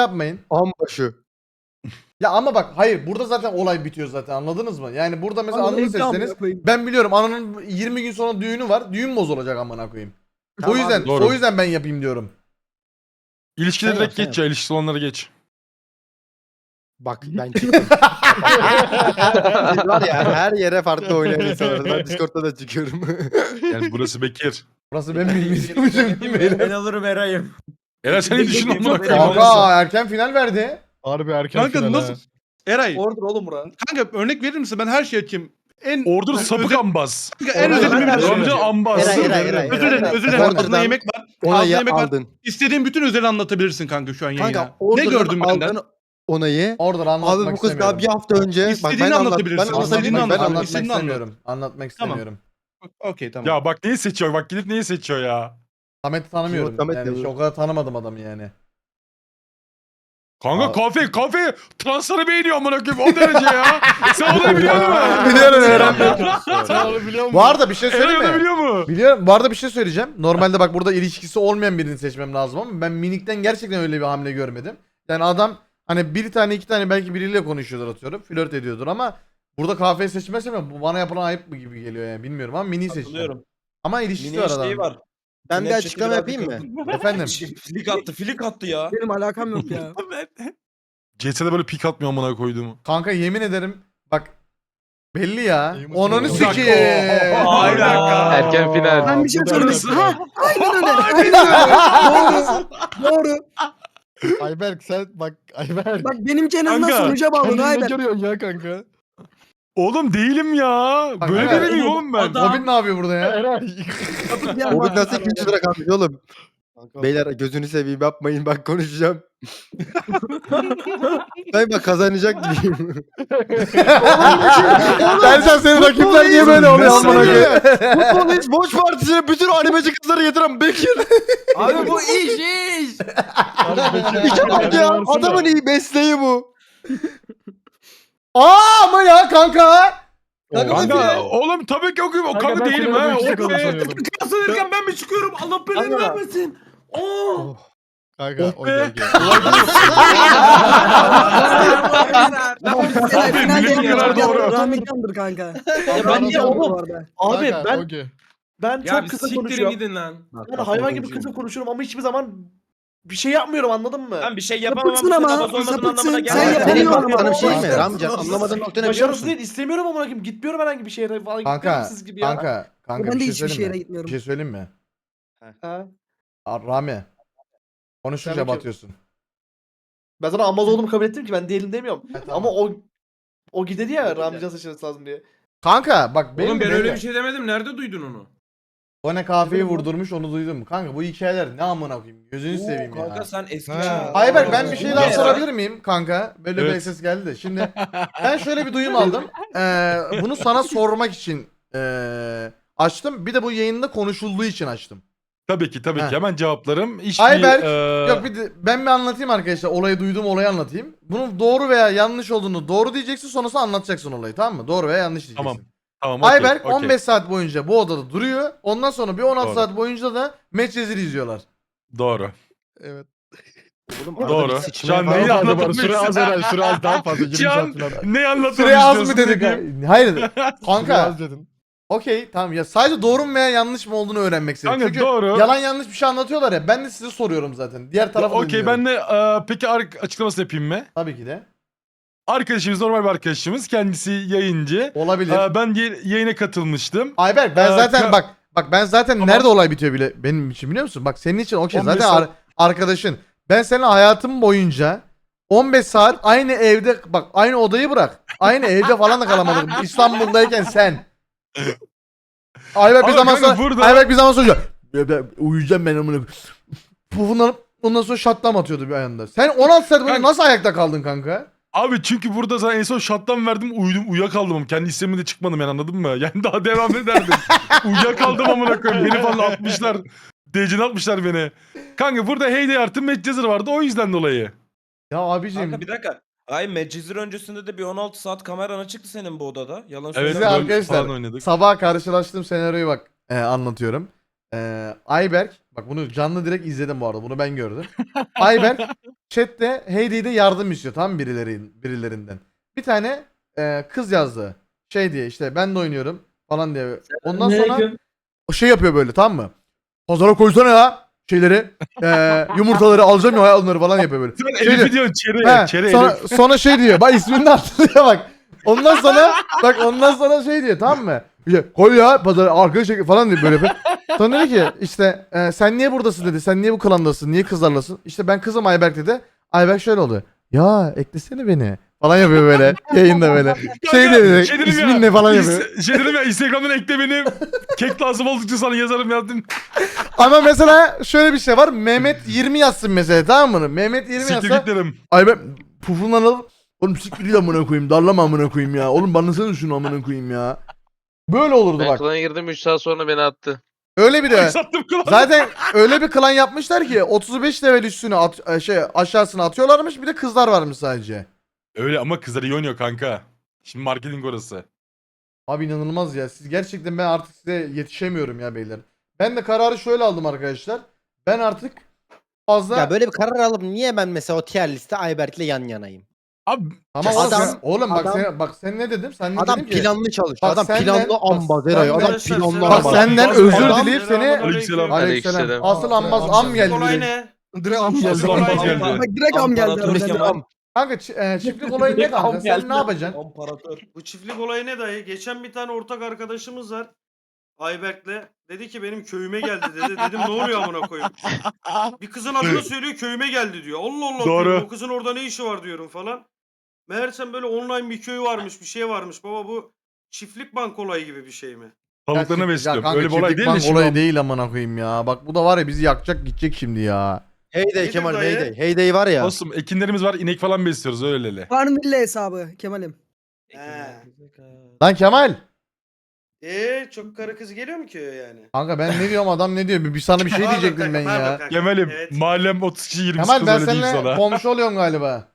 yapmayın. Ambaşı. Ya ama bak hayır burada zaten olay bitiyor zaten anladınız mı? Yani burada mesela tamam, seçseniz koyayım. ben biliyorum ananın 20 gün sonra düğünü var. Düğün bozulacak amına koyayım. o Tamam, yüzden doğru. o yüzden ben yapayım diyorum. İlişkileri Sen direkt yap, sen geç ya. İlişkisi olanları geç. Bak ben çıktım. Biz var ya her yere farklı oynayan insanlarız. Ben Discord'da da çıkıyorum. Yani burası Bekir. Burası ben bilmiyorum Ben alırım Eray'ım. Eren sen iyi düşün amına koyayım. Kanka erken final verdi. Harbi erken Kanka final nasıl? Eray. Order oğlum bura. Kanka örnek verir misin? Ben her şey açayım. En Ordur sapık ambaz. Kanka en Order- özelimi Order- bir Amca ambaz. Eray, Eray, Eray, Özür dilerim, Eray. özür dilerim. Order'dan Ağzına yemek var. Onayı Ağzına yemek var. aldın. İstediğin bütün özeli anlatabilirsin kanka şu an yayına. Kanka ne order'dan gördün benden? aldın onayı. Orada anlatmak Abi bu kız istemiyorum. daha bir hafta önce. Bak İstediğini ben anlat. Ben anlatabilirsin, anlatabilirim. istediğini Ben anlat. anlatmak anlatmak İstediğini anlat. istemiyorum. Anlatmak Tamam. istemiyorum. Okey tamam. Ya bak neyi seçiyor? Bak gidip neyi seçiyor ya? Samet'i tanımıyorum. Samet yani yazıyor. hiç o kadar tanımadım adamı yani. Kanka Aa. kafe kafe transları beğeniyor amına koyayım o derece ya. Sen onu biliyor musun? Biliyorum Eren. Sen onu biliyor musun? Bu arada bir şey Eren söyleyeyim onu mi? biliyor mu? Biliyorum. Bu arada bir şey söyleyeceğim. Normalde bak burada ilişkisi olmayan birini seçmem lazım ama ben Minik'ten gerçekten öyle bir hamle görmedim. Yani adam hani bir tane iki tane belki biriyle konuşuyordur atıyorum. Flört ediyordur ama burada kahveyi seçmezsem ya bu bana yapılan ayıp mı gibi geliyor yani bilmiyorum ama Mini seçeceğim. Katılıyorum. Ama ilişkisi Mini var adamın. var. Ben bir açıklama yapayım mı? Efendim. Flik attı, flik attı ya. Benim alakam yok ya. CS'de böyle pik atmıyor amına koyduğumu. Kanka yemin ederim bak belli ya. Onunu sikeyim. Dakika. Erken final. Ben bir şey dersi. Ha, aynen öyle. Aynen öyle. Doğru. Doğru. Ayberk sen bak Ayberk. Bak benimki en azından sonuca bağlı. Kendini ne görüyorsun ya kanka? Oğlum değilim ya. Bak, Böyle evet. biri miyim oğlum ben? Adam- Hobbit ne yapıyor burada ya? Eray. Hobbit nasıl ikinci sıra kalmış oğlum? Beyler gözünü seveyim yapmayın bak konuşacağım. ben bak kazanacak gibiyim. Dersen senin rakipler niye böyle oluyor amına koyayım? Futbol hiç boş partisine bütün animeci kızları getiren Bekir. Abi bu iş iş. İşe bak ya adamın iyi mesleği bu. Aa ama ya kanka. Kanka oğlum tabii ki okuyayım. O kanka değilim ha. O be. Kazanırken ben mi çıkıyorum? Allah belanı vermesin. Oo. Kanka Oh be. Millet değil, kadar Rahmi- doğru. Rahmi Can'dır kanka. ben Can'dır oğlum. Abi Kanka, ben ben Ya çok bir kısa siktirin konuşuyorum. gidin lan. Ben hayvan gibi kısa konuşuyorum ama hiçbir zaman bir şey yapmıyorum anladın mı? Ben bir şey yapamam. Sapıksın ama, sapıksın. Sen Sen yapamıyorsun. sana bir şey mi? Ramcan anlamadığın nokta ne biliyor Başarısız musun? değil istemiyorum ama bırakayım gitmiyorum herhangi bir şehre falan gitmiyorum Kanka, siz gibi ya. kanka, kanka Ben bir de şey hiçbir söyleyeyim şehre mi? gitmiyorum. Bir şey söyleyeyim mi? Ha. Aa, Rami. Konuşunca batıyorsun. Ben sana Amaz olduğumu kabul ettim ki ben değilim demiyorum. Ama o o gidedi ya Ramcan seçmesi lazım diye. Kanka bak benim Oğlum ben benim- öyle bir şey demedim. Nerede duydun onu? Ne kahveyi vurdurmuş onu duydum. Kanka bu hikayeler ne amına koyayım. Gözünü seveyim ya. Kanka sen eski Ha. Ayberk ben bir şey daha sorabilir miyim kanka? Böyle bir Evet. ses geldi de. Şimdi ben şöyle bir duyum aldım. Ee, bunu sana sormak için ee, açtım. Bir de bu yayında konuşulduğu için açtım. Tabii ki tabii Ha. ki hemen cevaplarım. Hiçbir, Ayberk, eee, Yok bir de ben bir anlatayım arkadaşlar. Olayı duyduğum olayı anlatayım. Bunun doğru veya yanlış olduğunu doğru diyeceksin sonrasında anlatacaksın olayı tamam mı? Doğru veya yanlış diyeceksin. Tamam, Tamam okey, Ayberk okey. 15 saat boyunca bu odada duruyor. Ondan sonra bir 16 Doğru. saat boyunca da Medcezir izliyorlar. Doğru. Evet. Oğlum arada Doğru. bir Şu sıçmaya an falan- neyi anlatmak Süre az istiyorsun? Eray. Süre az daha fazla. 20 Can, saat falan. Ne anlatmak Süre az mı istiyorsun dedik? dediğim- Hayır. Süre Kanka az dedin. okey tamam ya sadece doğru mu veya yanlış mı olduğunu öğrenmek istedim. Kanka Çünkü doğru. yalan yanlış bir şey anlatıyorlar ya ben de size soruyorum zaten. Diğer tarafı da Okey dinliyorum. ben de eee, peki ar- açıklamasını yapayım mı? Tabii ki de. Arkadaşımız normal bir arkadaşımız. Kendisi yayıncı. Olabilir. Eee, ben ye- yayına katılmıştım. Ayberk ben Ee, zaten ka- bak bak ben zaten Tamam. nerede olay bitiyor bile benim için biliyor musun? Bak senin için okey 15 zaten saat- ar- arkadaşın. Ben senin hayatım boyunca 15 saat aynı evde bak aynı odayı bırak. Aynı evde falan da kalamadım. İstanbul'dayken sen. Ayberk bir Ama zaman kanka sonra burada- Ayberk bir zaman sonra "Ya ben uyuyacağım ben amına. Pufunu alıp ondan sonra şatlam atıyordu bir ayında. Sen 16 saat boyunca Kanka- nasıl ayakta kaldın kanka? Abi çünkü burada zaten en son shutdown verdim uyudum uyuyakaldım. Kendi istemimde çıkmadım yani anladın mı? Yani daha devam ederdim. uyuyakaldım amına koyayım. Beni falan atmışlar. Decine atmışlar beni. Kanka burada Heyday artı Medcezir vardı o yüzden dolayı. Ya abicim Kanka bir dakika. Ay Medcezir öncesinde de bir 16 saat kameran açıktı senin bu odada. Yalan Evet Size arkadaşlar, oynadık. Sabah karşılaştığım senaryoyu bak e, anlatıyorum. E, Ayberk Bak bunu canlı direkt izledim bu arada. Bunu ben gördüm. Ayberk chatte Heydi'de yardım istiyor mı birileri, birilerinden. Bir tane e, kız yazdı. Şey diye işte ben de oynuyorum falan diye. Ondan sonra o şey yapıyor böyle tamam mı? Pazara koysana ya şeyleri. e, yumurtaları alacağım ya onları falan yapıyor böyle. Sen Şey Elif'i diyorsun çere. He, Çere sonra, Elif. sonra şey diyor. Bak ismini de hatırlıyor bak. Ondan sonra bak ondan sonra şey diyor tamam mı? İşte, koy ya pazar arkaya çek falan diyor böyle. yapıyor. Sonra dedi ki işte e, sen niye buradasın dedi. Sen niye bu klandasın? Niye kızlarlasın? İşte ben kızım Ayberk dedi. Ayberk şöyle oldu. Ya eklesene beni. Falan yapıyor böyle. Yayında böyle. Şey dedi. şey dedim ismin ya, ne falan yapıyor. İns- Şey dedim ya Instagram'dan ekle beni. Kek lazım oldukça sana yazarım yazdım. Ama mesela şöyle bir şey var. Mehmet 20 yazsın mesela tamam mı? Mehmet 20 Siktir yazsa. git dedim. Ayberk pufundan al. Oğlum siktir amına koyayım. Darlama amına koyayım ya. Oğlum banlasana şunu amına koyayım ya. Böyle olurdu Ben bak. klana girdim 3 saat sonra beni attı. Öyle bir de. Sattım. Zaten öyle bir klan yapmışlar ki 35 level üstüne at, e, şey aşağısına atıyorlarmış bir de kızlar varmış sadece. Öyle ama kızlar iyi oynuyor kanka. Şimdi marketing orası. Abi inanılmaz ya. Siz gerçekten ben artık size yetişemiyorum ya beyler. Ben de kararı şöyle aldım arkadaşlar. Ben artık fazla Ya böyle bir karar alıp niye ben mesela o tier liste Ayberk'le yan yanayım? Abi Ama oğlum, Adam- sen, oğlum bak adam- sen bak sen ne dedim? Sen ne Adam dedin ki? planlı çalışıyor. Bak Adam senden- planlı bak ambazeroyu. Adam Arkadaşlar, planlı. Bak senden Adam- özür Adam- dileyip seni Aleykümselam. Aleykümselam. Aleykümselam. Asıl ambaz am geldi. Olay direkt. ne? Direkt am geldi. Asıl ambaz geldi. Bak direkt am geldi. İmparator harbiden Kemal. am. Kanka çi- e, çiftlik olayı ne kanka? Sen ne yapacaksın? Bu çiftlik olayı ne dayı? Geçen bir tane ortak arkadaşımız var. Ayberk'le. Dedi ki benim köyüme geldi dedi. Dedim ne oluyor amına koyayım. Bir kızın adını söylüyor köyüme geldi diyor. Allah Allah Doğru. diyorum, o kızın orada ne işi var diyorum falan. Meğersem böyle online bir köy varmış bir şey varmış. Baba bu çiftlik bank olayı gibi bir şey mi? tavuklarına Ya besliyorum. kanka, Öyle bir olay çiftlik değil mi bank şimdi? olayı değil amına koyayım ya. Bak bu da var ya bizi yakacak gidecek şimdi ya. Heyday Nedir Kemal dayı? Heyday. Heyday var ya. Dostum ekinlerimiz var inek falan besliyoruz öyleli. Farmville hesabı Kemal'im. He. Lan Kemal. Eee çok karı kız geliyor mu köye yani? Kanka ben ne diyorum adam ne diyor? Bir, bir sana bir şey Pardon diyecektim kanka, ben pardon ya. kanka. Kemal'im Evet. mahallem 30 kişi 20 Kemal kız ben öyle değil seninle sana. komşu oluyorum galiba.